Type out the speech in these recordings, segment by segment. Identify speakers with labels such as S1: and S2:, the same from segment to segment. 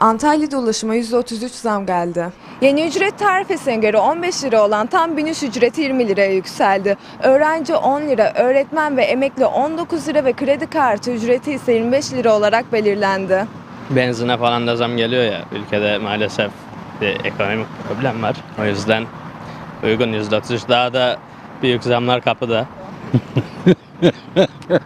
S1: Antalya'da ulaşıma %33 zam geldi. Yeni ücret tarifesine göre 15 lira olan tam biniş ücreti 20 liraya yükseldi. Öğrenci 10 lira, öğretmen ve emekli 19 lira ve kredi kartı ücreti ise 25 lira olarak belirlendi.
S2: Benzine falan da zam geliyor ya. Ülkede maalesef bir ekonomik problem var. O yüzden uygun %33 daha da büyük zamlar kapıda.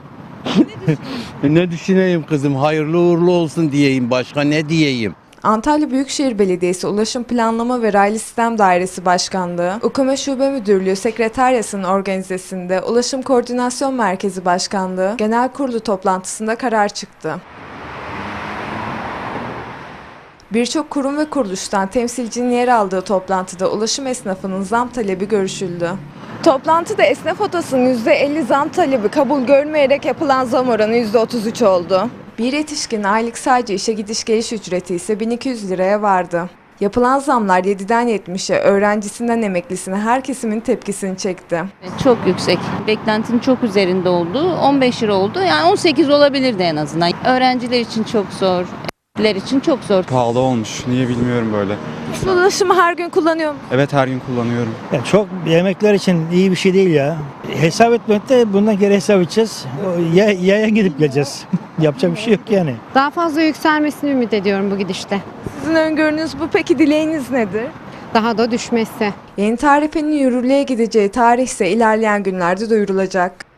S3: Ne düşüneyim kızım hayırlı uğurlu olsun diyeyim başka ne diyeyim.
S1: Antalya Büyükşehir Belediyesi Ulaşım Planlama ve Raylı Sistem Dairesi Başkanlığı, UKM Şube Müdürlüğü Sekreteryası'nın organizesinde Ulaşım Koordinasyon Merkezi Başkanlığı Genel Kurulu toplantısında karar çıktı. Birçok kurum ve kuruluştan temsilcinin yer aldığı toplantıda ulaşım esnafının zam talebi görüşüldü. Toplantıda esnaf odasının %50 zam talebi kabul görmeyerek yapılan zam oranı %33 oldu. Bir yetişkin aylık sadece işe gidiş geliş ücreti ise 1200 liraya vardı. Yapılan zamlar 7'den 70'e, öğrencisinden emeklisine her kesimin tepkisini çekti.
S4: Çok yüksek. Beklentinin çok üzerinde oldu. 15 lira oldu. Yani 18 olabilirdi en azından. Öğrenciler için çok zor. Emekliler için çok zor.
S5: Pahalı olmuş. Niye bilmiyorum böyle.
S1: Ulaşımı her gün kullanıyor mu?
S5: Evet her gün kullanıyorum.
S6: Ya çok yemekler için iyi bir şey değil ya. Hesap etmekte bundan geri hesap edeceğiz. O Ya, yaya gidip geleceğiz. Yapacak bir şey yok yani.
S7: Daha fazla yükselmesini ümit ediyorum bu gidişte.
S1: Sizin öngörünüz bu peki dileğiniz nedir?
S7: Daha da düşmesi.
S1: Yeni tarifenin yürürlüğe gideceği tarih ise ilerleyen günlerde duyurulacak.